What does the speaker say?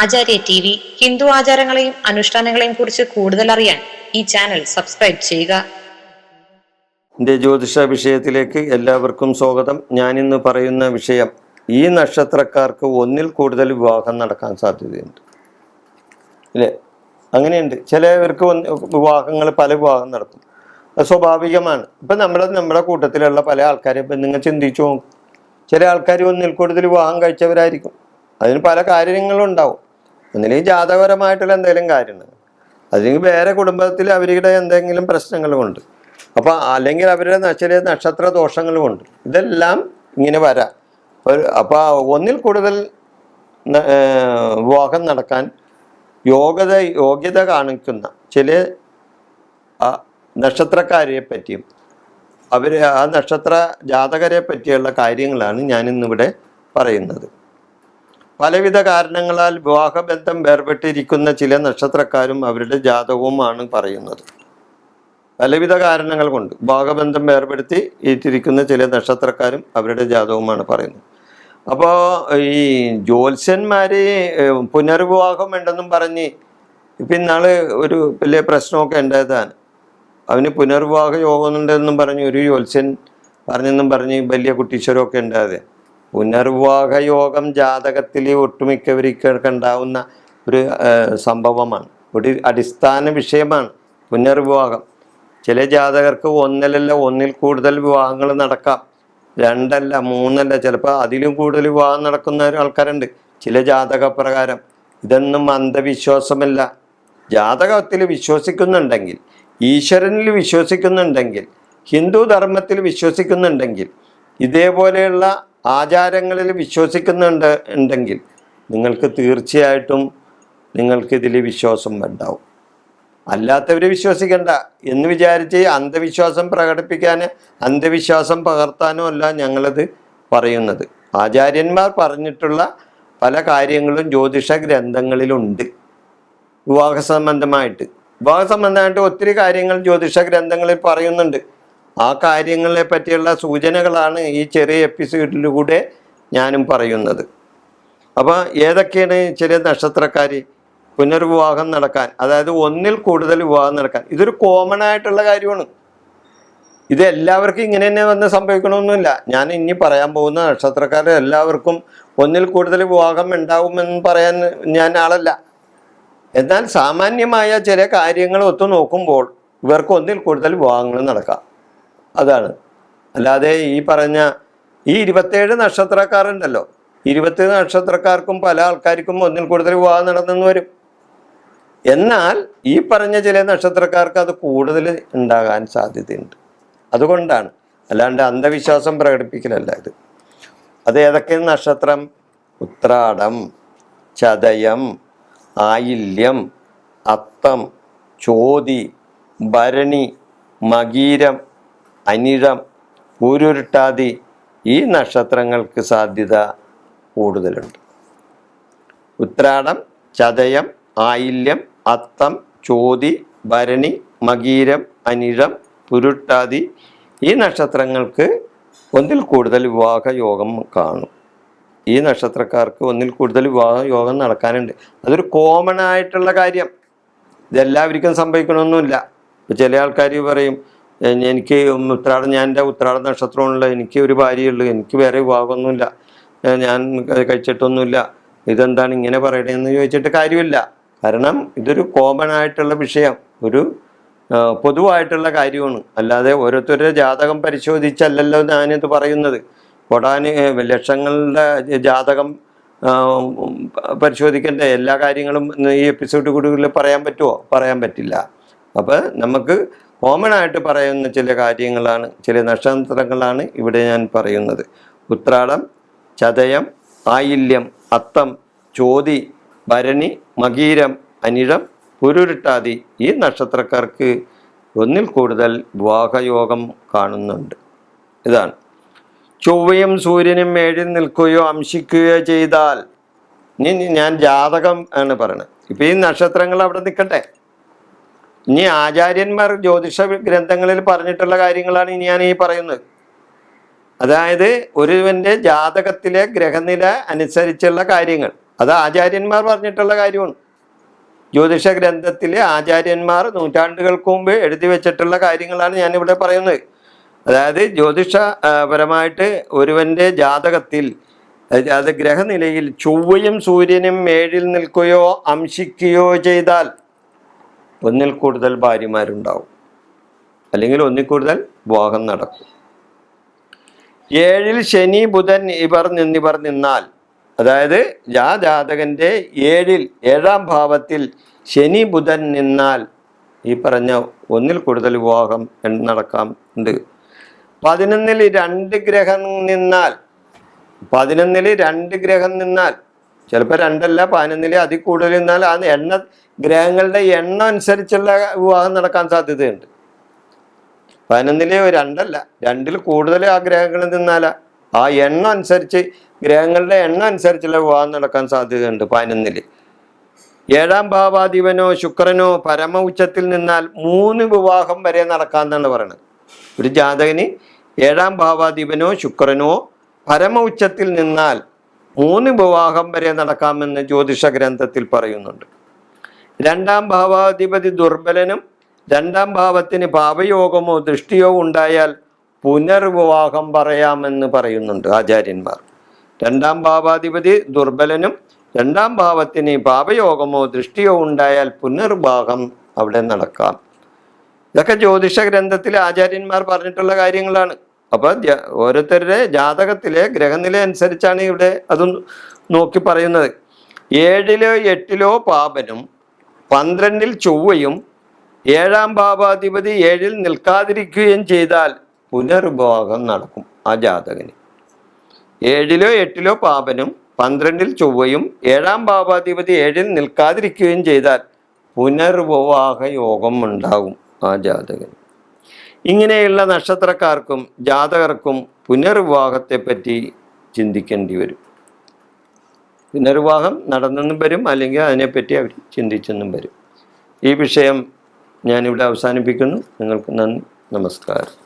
ആചാര്യ T V Hindu ആചാരങ്ങളെയും അനുഷ്ഠാനങ്ങളെയും കുറിച്ച് കൂടുതൽ അറിയാൻ ഈ ചാനൽ സബ്സ്ക്രൈബ് ചെയ്യുക. എന്റെ ജ്യോതിഷ വിഷയത്തിലേക്ക് എല്ലാവർക്കും സ്വാഗതം. ഞാൻ ഇന്ന് പറയുന്ന വിഷയം ഈ നക്ഷത്രക്കാർക്ക് ഒന്നിൽ കൂടുതൽ വിവാഹം നടക്കാൻ സാധ്യതയുണ്ട്. അല്ലേ അങ്ങനെയുണ്ട്. ചിലവർക്ക് വിവാഹങ്ങൾ പല വിവാഹം നടക്കും. അത് സ്വാഭാവികമാണ്. ഇപ്പം നമ്മുടെ നമ്മുടെ കൂട്ടത്തിലുള്ള പല ആൾക്കാരെ ഇപ്പം നിങ്ങൾ ചിന്തിച്ചു നോക്കും. ചില ആൾക്കാർ ഒന്നിൽ കൂടുതൽ വിവാഹം കഴിച്ചവരായിരിക്കും. അതിന് പല കാര്യങ്ങളും ഉണ്ടാവും. ഒന്നില്ലെങ്കിൽ ജാതകപരമായിട്ടുള്ള എന്തെങ്കിലും കാര്യങ്ങൾ. അല്ലെങ്കിൽ വേറെ കുടുംബത്തിൽ അവരുടെ എന്തെങ്കിലും പ്രശ്നങ്ങളുമുണ്ട് അപ്പോൾ അല്ലെങ്കിൽ അവരുടെ ചെറിയ നക്ഷത്ര ദോഷങ്ങളുമുണ്ട് ഇതെല്ലാം ഇങ്ങനെ വരാം. അപ്പോൾ ഒന്നിൽ കൂടുതൽ വിവാഹം നടക്കാൻ യോഗ്യത യോഗ്യത കാണിക്കുന്ന ചില നക്ഷത്രക്കാരെ പറ്റിയും അവർ ആ നക്ഷത്ര ജാതകരെ പറ്റിയുള്ള കാര്യങ്ങളാണ് ഞാനിന്നിവിടെ പറയുന്നത്. പലവിധ കാരണങ്ങളാൽ വിവാഹബന്ധം വേർപെട്ടിരിക്കുന്ന ചില നക്ഷത്രക്കാരും അവരുടെ ജാതകവുമാണ് പറയുന്നത്. പലവിധ കാരണങ്ങൾ കൊണ്ട് വിവാഹബന്ധം വേർപെടുത്തി ഇട്ടിരിക്കുന്ന ചില നക്ഷത്രക്കാരും അവരുടെ ജാതകവുമാണ് പറയുന്നത്. അപ്പോൾ ഈ ജ്യോത്സ്യന്മാർ പുനർവിവാഹം ഉണ്ടെന്നും പറഞ്ഞ് ഇപ്പം ഇന്നാൾ ഒരു വലിയ പ്രശ്നമൊക്കെ ഉണ്ടായതാണ്. അവന് പുനർവിവാഹ യോഗമുണ്ടെന്നും പറഞ്ഞ് ഒരു ജ്യോത്സ്യൻ പറഞ്ഞെന്നും പറഞ്ഞ് വലിയ കുട്ടീശ്വരമൊക്കെ ഉണ്ടായത്. പുനർവിവാഹ യോഗം ജാതകത്തിൽ ഒട്ടുമിക്കവർക്കൊക്കെ ഉണ്ടാവുന്ന ഒരു സംഭവമാണ്. ഒരു അടിസ്ഥാന വിഷയമാണ് പുനർവിവാഹം. ചില ജാതകർക്ക് ഒന്നല്ല ഒന്നിൽ കൂടുതൽ വിവാഹങ്ങൾ നടക്കാം. രണ്ടല്ല മൂന്നല്ല ചിലപ്പോൾ അതിലും കൂടുതൽ വിവാഹം നടക്കുന്ന ആൾക്കാരുണ്ട്. ചില ജാതക പ്രകാരം. ഇതൊന്നും അന്ധവിശ്വാസമല്ല. ജാതകത്തിൽ വിശ്വസിക്കുന്നുണ്ടെങ്കിൽ ഈശ്വരനിൽ വിശ്വസിക്കുന്നുണ്ടെങ്കിൽ ഹിന്ദു ധർമ്മത്തിൽ വിശ്വസിക്കുന്നുണ്ടെങ്കിൽ ഇതേപോലെയുള്ള ആചാരങ്ങളിൽ വിശ്വസിക്കുന്നുണ്ട് ഉണ്ടെങ്കിൽ നിങ്ങൾക്ക് തീർച്ചയായിട്ടും നിങ്ങൾക്കിതിൽ വിശ്വാസം ഉണ്ടാവും. അല്ലാത്തവർ വിശ്വസിക്കണ്ട. എന്ന് വിചാരിച്ച് അന്ധവിശ്വാസം പ്രകടിപ്പിക്കാൻ അന്ധവിശ്വാസം പകർത്താനോ അല്ല ഞങ്ങളത് പറയുന്നത്. ആചാര്യന്മാർ പറഞ്ഞിട്ടുള്ള പല കാര്യങ്ങളും ജ്യോതിഷ ഗ്രന്ഥങ്ങളിലുണ്ട്. വിവാഹ സംബന്ധമായിട്ട്. വിവാഹ സംബന്ധമായിട്ട് ഒത്തിരി കാര്യങ്ങൾ ജ്യോതിഷ ഗ്രന്ഥങ്ങളിൽ പറയുന്നുണ്ട്. ആ കാര്യങ്ങളെ പറ്റിയുള്ള സൂചനകളാണ് ഈ ചെറിയ എപ്പിസോഡിലൂടെ ഞാനും പറയുന്നത്. അപ്പോൾ ഏതൊക്കെയാണ് ചെറിയ നക്ഷത്രക്കാർ പുനർവിവാഹം നടക്കാൻ അതായത് ഒന്നിൽ കൂടുതൽ വിവാഹം നടക്കാൻ? ഇതൊരു കോമൺ ആയിട്ടുള്ള കാര്യമാണ്. ഇത് എല്ലാവർക്കും ഇങ്ങനെ തന്നെ വന്ന് സംഭവിക്കണമെന്നില്ല ഞാൻ ഇനി പറയാൻ പോകുന്ന നക്ഷത്രക്കാർ എല്ലാവർക്കും ഒന്നിൽ കൂടുതൽ വിവാഹം ഉണ്ടാവുമെന്ന് പറയാൻ ഞാൻ ആളല്ല. എന്നാൽ സാമാന്യമായ ചില കാര്യങ്ങൾ ഒത്തു നോക്കുമ്പോൾ ഇവർക്ക് ഒന്നിൽ കൂടുതൽ വിവാഹങ്ങൾ നടക്കാം. അതാണ്. അല്ലാതെ ഈ പറഞ്ഞ ഈ ഇരുപത്തേഴ് നക്ഷത്രക്കാരുണ്ടല്ലോ. ഇരുപത്തി നക്ഷത്രക്കാർക്കും പല ആൾക്കാർക്കും ഒന്നിൽ കൂടുതൽ വിവാഹം നടന്നെന്ന് വരും. എന്നാൽ ഈ പറഞ്ഞ ചില നക്ഷത്രക്കാർക്ക് അത് കൂടുതൽ ഉണ്ടാകാൻ സാധ്യതയുണ്ട്. അതുകൊണ്ടാണ്. അല്ലാണ്ട് അന്ധവിശ്വാസം പ്രകടിപ്പിക്കലല്ല ഇത്. അത് ഏതൊക്കെ നക്ഷത്രം? ഉത്രാടം ചതയം ആയില്യം അത്തം ചോതി ഭരണി മകീരം അനിഴം ഊരുരുട്ടാതി ഈ നക്ഷത്രങ്ങൾക്ക് സാധ്യത കൂടുതലുണ്ട്. ഉത്രാടം ചതയം ആയില്യം അത്തം ചോതി ഭരണി മകീരം അനിഴം പുരുട്ടാതി ഈ നക്ഷത്രങ്ങൾക്ക് ഒന്നിൽ കൂടുതൽ വിവാഹ യോഗം കാണും. ഈ നക്ഷത്രക്കാർക്ക് ഒന്നിൽ കൂടുതൽ വിവാഹ യോഗം നടക്കാനുണ്ട്. അതൊരു കോമൺ ആയിട്ടുള്ള കാര്യം. ഇതെല്ലാവർക്കും സംഭവിക്കണമെന്നില്ല ചില ആൾക്കാർ പറയും "എ, എനിക്ക് ഉത്രാടം ഞാൻ എന്റെ ഉത്രാട നക്ഷത്രമുള്ള എനിക്ക് ഒരു ഭാര്യയുള്ളൂ എനിക്ക് വേറെ വിവാഹമൊന്നുമില്ല. ഞാൻ കഴിച്ചിട്ടൊന്നുമില്ല. ഇതെന്താണ് ഇങ്ങനെ പറയണതെന്ന് ചോദിച്ചിട്ട് കാര്യമില്ല. കാരണം ഇതൊരു കോമൺ ആയിട്ടുള്ള വിഷയം. ഒരു പൊതുവായിട്ടുള്ള കാര്യമാണ്. അല്ലാതെ ഓരോരുത്തരുടെ ജാതകം പരിശോധിച്ചല്ലല്ലോ ഞാനിത് പറയുന്നത്. കൊടാന് ലക്ഷങ്ങളുടെ ജാതകം പരിശോധിക്കേണ്ട എല്ലാ കാര്യങ്ങളും ഈ എപ്പിസോഡ് കൂടുതൽ പറയാൻ പറ്റുമോ പറയാൻ പറ്റില്ല. അപ്പോൾ നമുക്ക് കോമൺ ആയിട്ട് പറയുന്ന ചില കാര്യങ്ങളാണ് ചില നക്ഷത്രങ്ങളാണ് ഇവിടെ ഞാൻ പറയുന്നത്. ഉത്രാടം ചതയം ആയില്യം അത്തം ചോതി ഭരണി മകീരം അനിഴം പുരുരുട്ടാതി ഈ നക്ഷത്രക്കാർക്ക് ഒന്നിൽ കൂടുതൽ വിവാഹയോഗം കാണുന്നുണ്ട്. ഇതാണ്. ചൊവ്വയും സൂര്യനും ഏഴിൽ നിൽക്കുകയോ അംശിക്കുകയോ ചെയ്താൽ ഞാൻ ജാതകം ആണ് പറയണത്. ഇപ്പം ഈ നക്ഷത്രങ്ങൾ അവിടെ നിൽക്കട്ടെ. ഇനി ആചാര്യന്മാർ ജ്യോതിഷ ഗ്രന്ഥങ്ങളിൽ പറഞ്ഞിട്ടുള്ള കാര്യങ്ങളാണ് ഇനി ഞാൻ ഈ പറയുന്നത്. അതായത് ഒരുവന്റെ ജാതകത്തിലെ ഗ്രഹനില അനുസരിച്ചുള്ള കാര്യങ്ങൾ. അത് ആചാര്യന്മാർ പറഞ്ഞിട്ടുള്ള കാര്യമാണ്. ജ്യോതിഷ ഗ്രന്ഥത്തിലെ ആചാര്യന്മാർ നൂറ്റാണ്ടുകൾക്ക് മുമ്പ് എഴുതി വെച്ചിട്ടുള്ള കാര്യങ്ങളാണ് ഞാൻ ഇവിടെ പറയുന്നത്. അതായത് ജ്യോതിഷ പരമായിട്ട് ഒരുവന്റെ ജാതകത്തിൽ അത് ഗ്രഹനിലയിൽ ചൊവ്വയും സൂര്യനും മേഴിൽ നിൽക്കുകയോ അംശിക്കുകയോ ചെയ്താൽ ഒന്നിൽ കൂടുതൽ ഭാര്യമാരുണ്ടാവും. അല്ലെങ്കിൽ ഒന്നിൽ കൂടുതൽ വിവാഹം നടക്കും. ഏഴിൽ ശനി ബുധൻ ഇവർ നിന്നിവർ നിന്നാൽ അതായത് ആ ജാതകന്റെ ഏഴിൽ ഏഴാം ഭാവത്തിൽ ശനി ബുധൻ നിന്നാൽ ഈ പറഞ്ഞ ഒന്നിൽ കൂടുതൽ വിവാഹം നടക്കാം ഉണ്ട്. പതിനൊന്നിൽ രണ്ട് ഗ്രഹം നിന്നാൽ പതിനൊന്നിൽ രണ്ട് ഗ്രഹം നിന്നാൽ ചിലപ്പോൾ രണ്ടല്ല പതിനൊന്നിലെ അതിൽ കൂടുതൽ നിന്നാൽ ആ എണ്ണ ഗ്രഹങ്ങളുടെ എണ്ണം അനുസരിച്ചുള്ള വിവാഹം നടക്കാൻ സാധ്യതയുണ്ട്. പതിനൊന്നിലെ രണ്ടല്ല രണ്ടിൽ കൂടുതൽ ആ ഗ്രഹങ്ങളിൽ നിന്നാല. ആ എണ്ണം അനുസരിച്ച് ഗ്രഹങ്ങളുടെ എണ്ണം അനുസരിച്ചുള്ള വിവാഹം നടക്കാൻ സാധ്യതയുണ്ട് പതിനൊന്നിൽ. ഏഴാം ഭാവാധിപനോ ശുക്രനോ പരമ ഉച്ചത്തിൽ നിന്നാൽ മൂന്ന് വിവാഹം വരെ നടക്കാമെന്നാണ് പറയുന്നത് ഒരു ജാതകന് ഏഴാം ഭാവാധിപനോ ശുക്രനോ പരമ ഉച്ചത്തിൽ നിന്നാൽ മൂന്ന് വിവാഹം വരെ നടക്കാമെന്ന് ജ്യോതിഷ ഗ്രന്ഥത്തിൽ പറയുന്നുണ്ട്. രണ്ടാം ഭാവാധിപതി ദുർബലനും രണ്ടാം ഭാവത്തിന് ഭാവയോഗമോ ദൃഷ്ടിയോ ഉണ്ടായാൽ പുനർവിവാഹം പറയാമെന്ന് പറയുന്നുണ്ട് ആചാര്യന്മാർ. രണ്ടാം ഭാവാധിപതി ദുർബലനും രണ്ടാം ഭാവത്തിന് ഭാവയോഗമോ ദൃഷ്ടിയോ ഉണ്ടായാൽ പുനർവിവാഹം അവിടെ നടക്കാം. ഇതൊക്കെ ജ്യോതിഷ ഗ്രന്ഥത്തിൽ ആചാര്യന്മാർ പറഞ്ഞിട്ടുള്ള കാര്യങ്ങളാണ്. അപ്പൊ ഓരോരുത്തരുടെ ജാതകത്തിലെ ഗ്രഹനില അനുസരിച്ചാണ് ഇവിടെ അത് നോക്കി പറയുന്നത്. ഏഴിലോ എട്ടിലോ പാപനും പന്ത്രണ്ടിൽ ചൊവ്വയും ഏഴാം ഭാവാധിപതി ഏഴിൽ നിൽക്കാതിരിക്കുകയും ചെയ്താൽ പുനർഭോഗം നടക്കും ആ ജാതകന്. ഏഴിലോ എട്ടിലോ പാപനും പന്ത്രണ്ടിൽ ചൊവ്വയും ഏഴാം ഭാവാധിപതി ഏഴിൽ നിൽക്കാതിരിക്കുകയും ചെയ്താൽ പുനർവിവാഹ യോഗം ഉണ്ടാകും ആ ജാതകന്. ഇങ്ങനെയുള്ള നക്ഷത്രക്കാർക്കും ജാതകർക്കും പുനർവിവാഹത്തെപ്പറ്റി ചിന്തിക്കേണ്ടി വരും. പുനർവിവാഹം നടന്നെന്നും വരും അല്ലെങ്കിൽ അതിനെപ്പറ്റി അവർ ചിന്തിച്ചെന്നും വരും. ഈ വിഷയം ഞാനിവിടെ അവസാനിപ്പിക്കുന്നു. നിങ്ങൾക്ക് നന്ദി നമസ്കാരം.